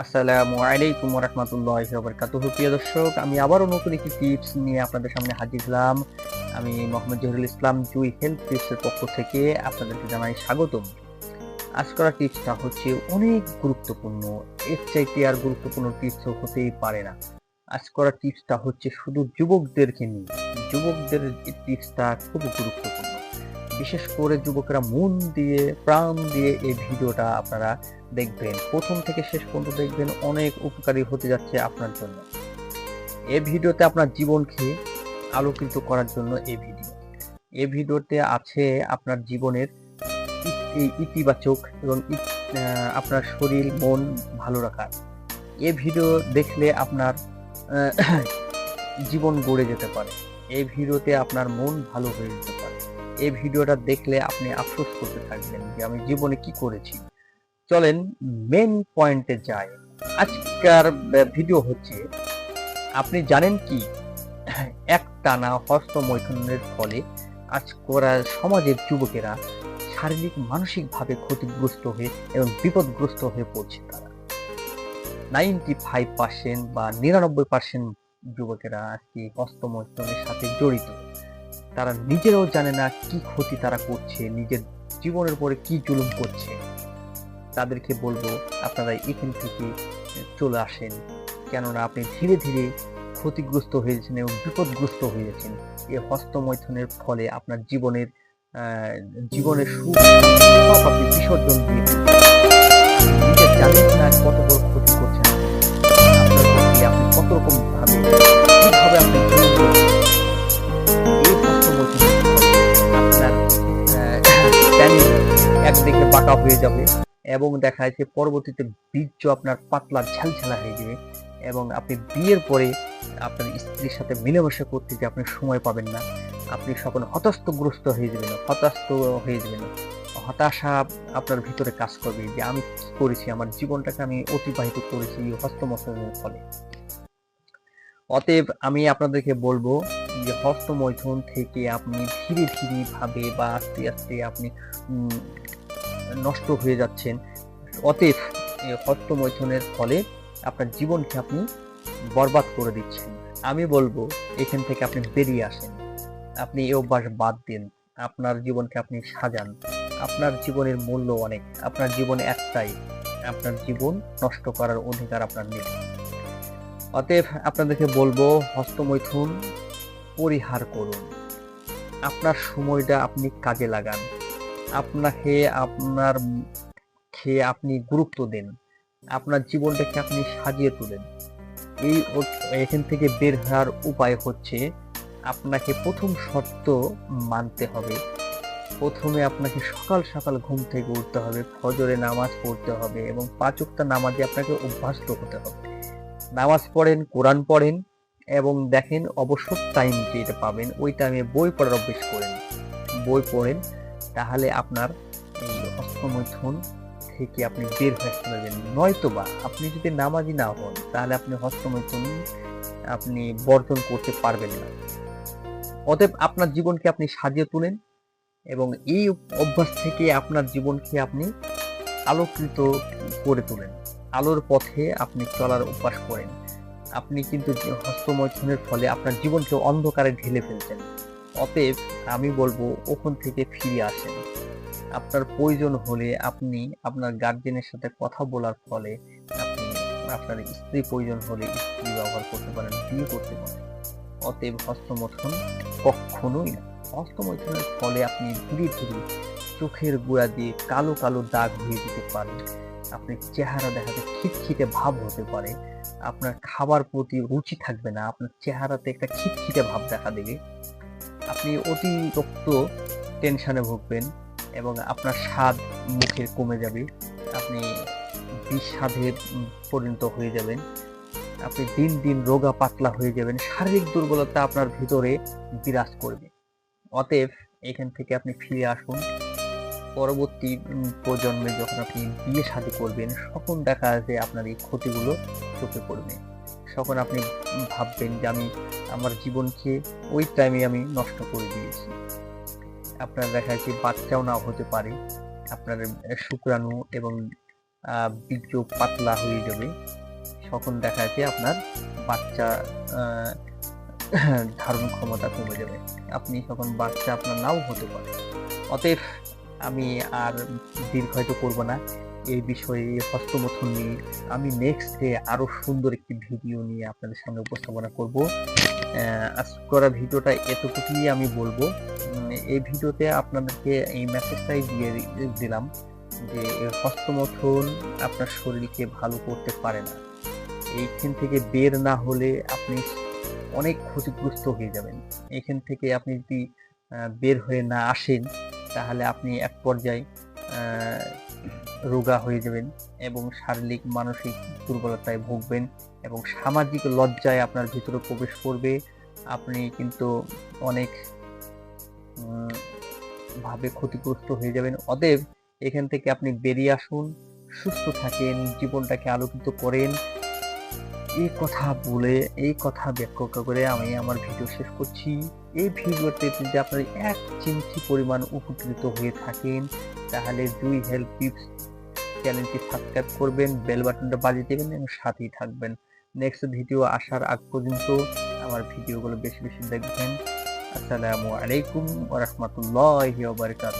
আসসালামু আলাইকুম রহমতুল্লাহ বরকাতুহ প্রিয় দর্শক, আমি আবারও নতুন একটি টিপস নিয়ে আপনাদের সামনে হাজির হলাম। আমি মোহাম্মদ জহিরুল ইসলাম, জুই হেলথ টিপসের পক্ষ থেকে আপনাদেরকে জানাই স্বাগতম। আজ করা টিপসটা হচ্ছে অনেক গুরুত্বপূর্ণ। এর চাইতে আর গুরুত্বপূর্ণ টিপস হতেই পারে না। আজ করা টিপসটা হচ্ছে শুধু যুবকদেরকে নিয়ে। যুবকদের টিপসটা খুব গুরুত্বপূর্ণ। বিশেষ করে যুবকরা মন দিয়ে, প্রাণ দিয়ে এই ভিডিওটা আপনারা দেখবেন। প্রথম থেকে শেষ পর্যন্ত দেখবেন অনেক উপকারী হতে যাচ্ছে আপনার জন্য। এই ভিডিওতে আপনার জীবনকে আলোকিত করার জন্য এই ভিডিও। এই ভিডিওতে আছে আপনার জীবনের ইতিবাচক এবং আপনার শরীর, মন ভালো রাখার। এই ভিডিও দেখলে আপনার জীবন গড়ে যেতে পারে। এই ভিডিওতে আপনার মন ভালো হয়ে যেতে পারে। এই ভিডিওটা দেখলে আপনি আফসোস করতে থাকবেন যে আমি জীবনে কি করেছি। চলেন মেন পয়েন্টে যাই। আজকের ভিডিও হচ্ছে, আপনি জানেন কি? এক টানা হস্তমৈথুনের ফলে আজ করা সমাজের যুবকেরা শারীরিক, মানসিকভাবে ক্ষতিগ্রস্ত হয়ে এবং বিপদগ্রস্ত হয়ে পড়ছে তারা। নাইনটি ফাইভ পার্সেন্ট বা নিরানব্বই পার্সেন্ট যুবকেরা আজকে হস্তমৈথুনের সাথে জড়িত। তারা নিজেরাও জানে না কি ক্ষতি তারা করছে, নিজের জীবনের পরে কি জুলুম করছে। তাদেরকে বলব, আপনারা এখান থেকে চলে আসেন। কেননা আপনি ধীরে ধীরে ক্ষতিগ্রস্ত হয়েছেন এবং বিপদগ্রস্ত হয়েছেন। এই হস্তমৈথুনের ফলে আপনার জীবনের জীবনের সুখ আপনি বিসর্জন দিয়ে। জানেন না কত বড় ক্ষতি করছেন। আপনার আপনি কত রকম হয়ে যাবে এবং দেখা যাচ্ছে পরবর্তীতে বীর্য আপনার পাতলা ঝালঝালা হয়ে যাবে এবং আপনি বিয়ের পরে আপনার স্ত্রীর সাথে মিলেমিশে করতে যে আপনি সময় পাবেন না। আপনি সকল হতাশগ্রস্ত হয়ে যাবেন হতাশত হয়ে যাবেন। হতাশা আপনার ভিতরে কাজ করবে যে আমি কি করেছি, আমার জীবনটাকে আমি অতিবাহিত করেছি হস্তমৈথুনের ফলে। অতএব আমি আপনাদেরকে বলব যে হস্তমৈথুন থেকে আপনি ধীরে ধীরে ভাবে বা আস্তে আস্তে আপনি নষ্ট হয়ে যাচ্ছেন। অতএব হস্তমৈথুনের ফলে আপনার জীবনকে আপনি বরবাদ করে দিচ্ছেন। আমি বলব, এখান থেকে আপনি বেরিয়ে আসেন। আপনি এই অভ্যাস বাদ দিন। আপনার জীবনকে আপনি সাজান। আপনার জীবনের মূল্য অনেক। আপনার জীবন একটাই। আপনার জীবন নষ্ট করার অধিকার আপনার নেই। অতএব আপনাদেরকে বলব, হস্তমৈথুন পরিহার করুন। আপনার সময়টা আপনি কাজে লাগান। আপনাকে আপনার খেয়ে আপনি গুরুত্ব দেন। আপনার জীবনটাকে আপনি সাজিয়ে তুলেন। এই এখান থেকে বের হওয়ার উপায় হচ্ছে আপনাকে প্রথম শর্ত মানতে হবে। প্রথমে আপনাকে সকাল সকাল ঘুম থেকে উঠতে হবে, ফজরে নামাজ পড়তে হবে এবং পাঁচ নামাজে আপনাকে অভ্যস্ত হতে হবে। নামাজ পড়েন, কোরআন পড়েন এবং দেখেন অবসর টাইম যেটা পাবেন, ওই টাইমে বই পড়ার অভ্যেস করেন। বই পড়েন তাহলে আপনার এই হস্তমৈথুন থেকে আপনি বের হয়ে আসতে পারবেন নয়তো বা আপনি যদি নামাজি না হন, তাহলে আপনি হস্তমৈথুন আপনি বর্জন করতে পারবেন না। অতএব আপনার জীবনকে আপনি সাজিয়ে তুলেন এবং এই অভ্যাস থেকে আপনার জীবনকে আপনি আলোকিত করে তোলেন। আলোর পথে আপনি চলার অভ্যাস করেন। আপনি কিন্তু হস্তমৈথুনের ফলে আপনার জীবনকে অন্ধকারে ঢেলে ফেলছেন। অতএব আমি বলব, ওখান থেকে ফিরে আসেন। আপনার প্রয়োজন হলে আপনি আপনার গার্জেনের সাথে কথা বলার ফলে আপনি আপনার স্ত্রী প্রয়োজন হলে স্ত্রী ব্যবহার করতে পারেন, বিয়ে করতে পারেন। অতএব হস্তমৈথুন কখনোই না। হস্তমৈথুনের ফলে আপনি ধীরে ধীরে চোখের গোড়া দিয়ে কালো কালো দাগ হয়ে যেতে পারে আপনার চেহারা দেখাতে খিটখিটে ভাব হতে পারে। আপনার খাবার প্রতি রুচি থাকবে না। আপনার চেহারাতে একটা খিটখিটে ভাব দেখা দেবে। আপনি অতিরিক্ত টেনশনে ভুগবেন এবং আপনার স্বাদ মুখে কমে যাবে। আপনি বিষাদে পরিণত হয়ে যাবেন। আপনি দিন দিন রোগা পাতলা হয়ে যাবেন। শারীরিক দুর্বলতা আপনার ভিতরে বিরাজ করবে। অতএব এখান থেকে আপনি ফিরে আসুন। পরবর্তী প্রজন্মে যখন আপনি বিয়ে শাদী করবেন তখন দেখা যাবে আপনার এই ক্ষতিগুলো চোখে পড়বে। তখন আপনি ভাববেন যে আমি আমার জীবনকে ওই টাইমে আমি নষ্ট করে দিয়েছি। আপনার দেখা যাচ্ছে বাচ্চাও না হতে পারে। আপনার শুক্রাণু এবং বীর্য পাতলা হয়ে যাবে। তখন দেখা যাচ্ছে আপনার বাচ্চা ধারণ ক্ষমতা কমে যাবে। আপনি তখন বাচ্চা আপনার নাও হতে পারে। অতএব আমি আর দীর্ঘায়িত করব না। এই বিষয়ে হস্তমথন নিয়ে আমি নেক্সট ডে আরও সুন্দর একটি ভিডিও নিয়ে আপনাদের সামনে উপস্থাপনা করব। আজ করা ভিডিওটা এতটুকুই আমি বলব। এই ভিডিওতে আপনাদেরকে এই মেসেজটাই দিয়ে দিলাম যে হস্তমথন আপনার শরীরকে ভালো করতে পারে না। এইখান থেকে বের না হলে আপনি অনেক ক্ষতিগ্রস্ত হয়ে যাবেন। এখান থেকে আপনি যদি বের হয়ে না আসেন, তাহলে আপনি এক পর্যায়ে রোগা হয়ে যাবেন এবং শারীরিক, মানসিক দুর্বলতায় ভুগবেন। এবং সামাজিক লজ্জায় আপনার ভিতরে প্রবেশ করবে। আপনি কিন্তু অনেক ভাবে ক্ষতিগ্রস্ত হয়ে যাবেন। অতএব এখান থেকে আপনি বেরিয়ে আসুন, সুস্থ থাকেন, জীবনটাকে আলোকিত করেন। এই কথা বলে, এই কথা ব্যাখ্যা করে আমি আমার ভিডিও শেষ করছি। এই ভিডিওতে যদি আপনার এক চিমটি পরিমাণ উপকৃত হয়ে থাকেন, তাহলে দুই হেল্প টিপস চ্যানেলটি সাবস্ক্রাইব করবেন, বেল বাটনটা বাজিয়ে দেবেন এবং সাথেই থাকবেন। নেক্সট ভিডিও আসার আগ পর্যন্ত আমার ভিডিওগুলো বেশি বেশি দেখবেন। আসসালামু আলাইকুম ওয়া বারকাত